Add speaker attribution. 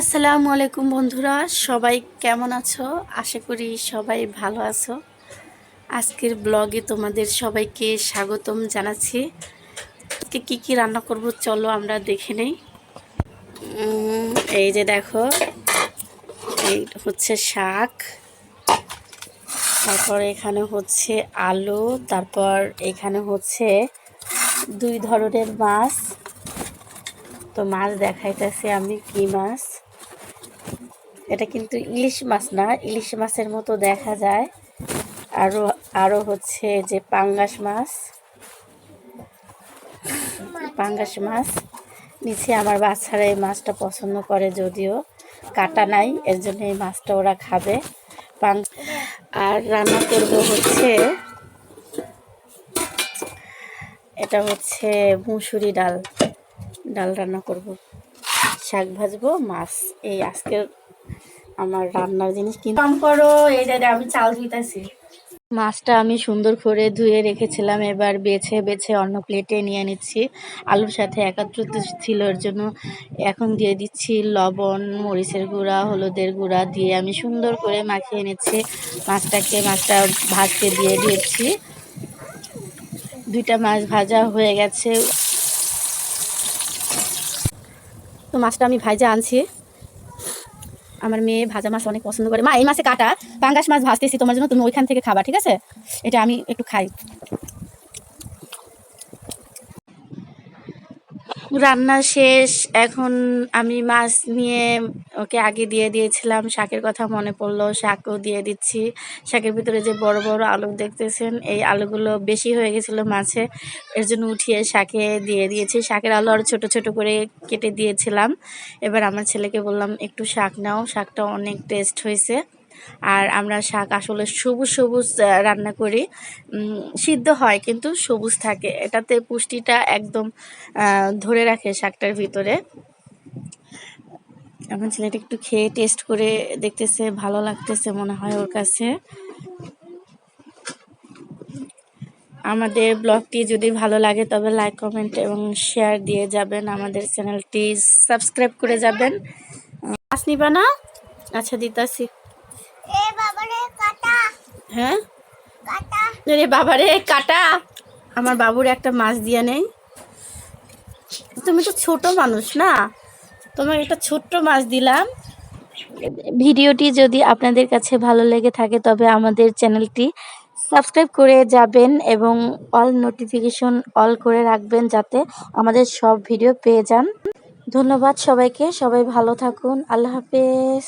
Speaker 1: আসসালামু আলাইকুম বন্ধুরা, সবাই কেমন আছো? আশা করি সবাই ভালো আছো। আজকের ব্লগে তোমাদের সবাইকে স্বাগতম জানাচ্ছি। আজকে কী কী রান্না করব চলো আমরা দেখে নেই। এই যে দেখো, এই হচ্ছে শাক, তারপর এখানে হচ্ছে আলু, তারপর এখানে হচ্ছে দুই ধরনের মাছ। তো মাছ দেখাইতেছি আমি কি মাছ। এটা কিন্তু ইলিশ মাছ না, ইলিশ মাছের মতো দেখা যায়। আরও আরও হচ্ছে যে পাঙ্গাস মাছ। পাঙ্গাস মাছ। নিচে আমার বাচ্চারা এই মাছটা পছন্দ করে যদিও কাটা নাই, এর জন্য এই মাছটা ওরা খাবে। পাং আর রান্না করব হচ্ছে, এটা হচ্ছে মুসুরি ডাল। ডাল রান্না করব। শাক ভাজবো, মাছ, এই আজকের আমার রান্নার জিনিস কিন্তু কম করো, এই যে আমি চাল ধুইতেছি। মাছটা আমি সুন্দর করে ধুয়ে রেখেছিলাম, এবার বেছে বেছে অন্য প্লেটে নিয়ে নিচ্ছি। আলুর সাথে একাত্রিত ছিল, এর জন্য এখন দিয়ে দিচ্ছি লবণ, মরিচের গুঁড়া, হলুদের গুঁড়া দিয়ে আমি সুন্দর করে মাখিয়ে নিচ্ছি। মাছটাকে, মাছটা ভাজতে দিয়ে দিয়েছি দুইটা মাছ ভাজা হয়ে গেছে। তো মাছটা আমি ভাজা আনছি। আমার মেয়ে ভাজা মাছ অনেক পছন্দ করে। মা, এই মাছে কাটা। পাঙ্গাস মাছ ভাজতেছি, তোমার জন্য তুমি ওইখান থেকে খাবা, ঠিক আছে? এটা আমি একটু খাই। রান্না শেষ, এখন আমি মাছ নিয়ে ওকে আগে দিয়ে দিয়েছিলাম, শাকের কথা মনে পড়ল, শাকও দিয়ে দিচ্ছি। শাকের ভিতরে যে বড় বড় আলু দেখতেছেন, এই আলুগুলো বেশি হয়ে গেছিল মাছে, এর জন্য উঠিয়ে শাকে দিয়ে দিয়েছি। শাকের আলু আরও ছোটো ছোটো করে কেটে দিয়েছিলাম। এবার আমার ছেলেকে বললাম, একটু শাক নাও, শাকটা অনেক টেস্ট হয়েছে। আর আমরা শাক আসলে সবুজ সবুজ রান্না করি। সিদ্ধ হয় কিন্তু সবুজ থাকে। এটাতে পুষ্টিটা একদম ধরে রাখে শাকটার ভিতরে। আমার ছেলেটা একটু খেয়ে টেস্ট করে দেখতেছে, ভালো লাগতেছে মনে হয় ওর কাছে। আমাদের ব্লগটি যদি ভালো লাগে তবে লাইক কমেন্ট এবং শেয়ার দিয়ে যাবেন। আমাদের চ্যানেলটি সাবস্ক্রাইব করে যাবেন। আস নিবা না? আচ্ছা দিতাছি। হ্যাঁ?
Speaker 2: কাটা।
Speaker 1: রে বাবারে কাটা। আমার বাবুর একটা মাছ দিয়ে নেই। তুমি তো ছোট মানুষ না। তোমার একটা ছোট্ট মাছ দিলাম। ভিডিওটি যদি আপনাদের কাছে ভালো লেগে থাকে তবে আমাদের চ্যানেলটি সাবস্ক্রাইব করে যাবেন এবং অল নোটিফিকেশন অল করে রাখবেন যাতে আমাদের সব ভিডিও পেয়ে যান। ধন্যবাদ সবাইকে। সবাই ভালো থাকুন। আল্লাহ হাফেজ।